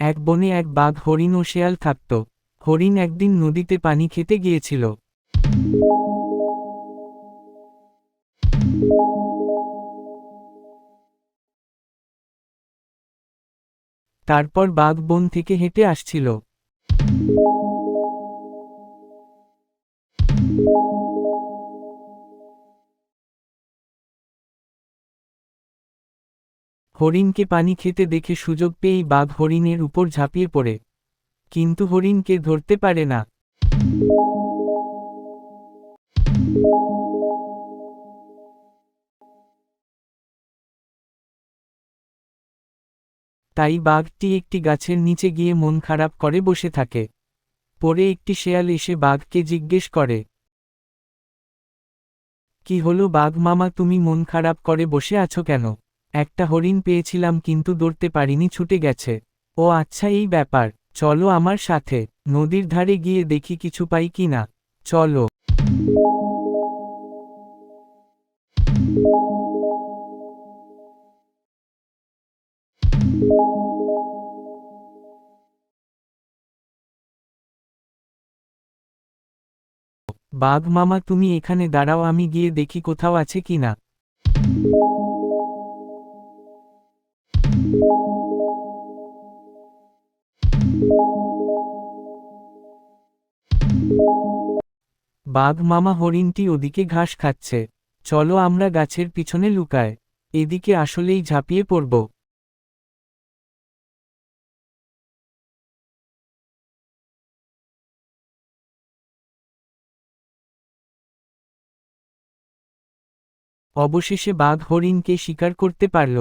এক বনে এক বাঘ হরিণ ও শেয়াল থাকত। হরিণ একদিন নদীতে পানি খেতে গিয়েছিল। তারপর বাঘ বন থেকে হেঁটে আসছিল। হরিণকে পানি খেতে দেখে সুযোগ পেয়েই বাঘ হরিণের উপর ঝাঁপিয়ে পড়ে। কিন্তু হরিণকে ধরতে পারে না। তাই বাঘটি একটি গাছের নিচে গিয়ে মন খারাপ করে বসে থাকে। পরে একটি শেয়াল এসে বাঘকে জিজ্ঞেস করে, কি হলো বাঘ মামা, তুমি মন খারাপ করে বসে আছো কেন? একটা হরিণ পেয়েছিলাম কিন্তু দৌড়তে পারিনি, ছুটে গেছে। ও আচ্ছা এই ব্যাপার। চলো আমার সাথে। নদীর ধারে গিয়ে দেখি কিছু পাই কি না। চলো। বাঘ মামা, তুমি এখানে দাঁড়াও, আমি গিয়ে দেখি কোথাও আছে কি না। বাঘ মামা হরিণটি ওদিকে ঘাস খাচ্ছে। চলো আমরা গাছের পিছনে লুকায় এদিকে আসলেই ঝাঁপিয়ে পড়ব। অবশেষে বাঘ হরিণকে শিকার করতে পারল।